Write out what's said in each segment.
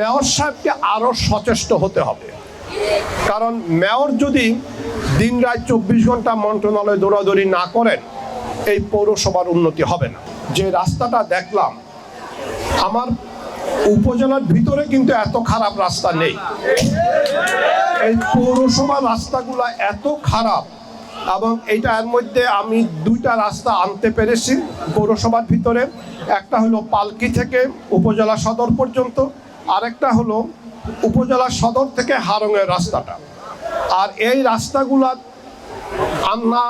Mayor সাহেবকে আরও সচেষ্ট হতে হবে। কারণ মেয়র যদি দিন রাত চব্বিশ ঘণ্টা মন্ত্রণালয় দৌড়াদৌড়ি না করেন, এই পৌরসভার উন্নতি হবে না। যে রাস্তাটা দেখলাম, আমার উপজেলার ভিতরে কিন্তু এত খারাপ রাস্তা নেই। এই পৌরসভার রাস্তাগুলো এত খারাপ, এবং এটা এর মধ্যে আমি দুইটা রাস্তা আনতে পেরেছি পৌরসভার ভিতরে। একটা হলো পালকি থেকে উপজেলা সদর পর্যন্ত আরেকটা হলো উপজেলা সদর থেকে হারঙের রাস্তাটা। আর এই রাস্তাগুলা আনা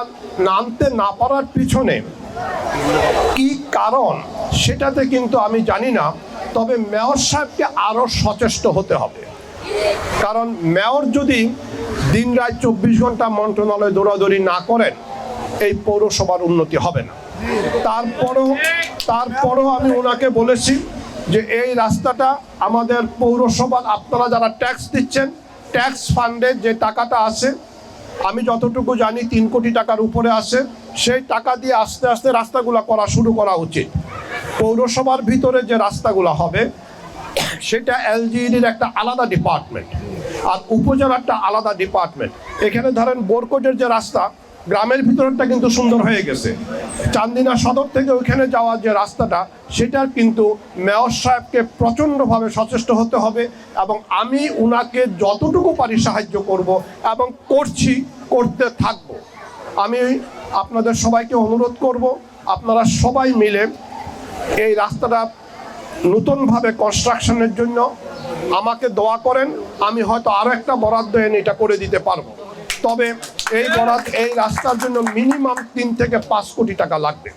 নামতে না পারার পিছনে কি কারণ সেটাতে কিন্তু আমি জানি না, তবে মেয়র সাহেবকে আরও সচেষ্ট হতে হবে। কারণ মেয়র যদি দিন রাত চব্বিশ ঘণ্টা মন্ত্রণালয় দৌড়াদৌড়ি না করেন, এই পৌরসভার উন্নতি হবে না। তারপরও তারপরও আমি ওনাকে বলেছি যে এই রাস্তাটা আমাদের পৌরসভার আপনারা যারা ট্যাক্স দিচ্ছেন ট্যাক্স ফান্ডে যে টাকাটা আছে, আমি যতটুকু জানি তিন কোটি টাকার উপরে আছে, সেই টাকা দিয়ে আস্তে আস্তে রাস্তাগুলো করা শুরু করা উচিত। পৌরসভার ভিতরে যে রাস্তাগুলো হবে, সেটা এলজিইডির একটা আলাদা ডিপার্টমেন্ট আর উপজেলারটা আলাদা ডিপার্টমেন্ট এখানে ধরেন বোরকোটের যে রাস্তা গ্রামের ভিতরটা কিন্তু সুন্দর হয়ে গেছে। চান্দিনা সদর থেকে ওইখানে যাওয়ার যে রাস্তাটা, সেটার কিন্তু মেয়র সাহেবকে প্রচণ্ডভাবে সচেষ্ট হতে হবে এবং আমি উনাকে যতটুকু পারি সাহায্য করব এবং করছি, করতে থাকব। আমি আপনাদের সবাইকে অনুরোধ করব, আপনারা সবাই মিলে এই রাস্তাটা নতুনভাবে কনস্ট্রাকশনের জন্য আমাকে দোয়া করেন, আমি হয়তো আরও একটা বরাদ্দ এনে এটা করে দিতে পারব। তবে এই বরাদ এই রাস্তার জন্য মিনিমাম তিন থেকে পাঁচ কোটি টাকা লাগবে।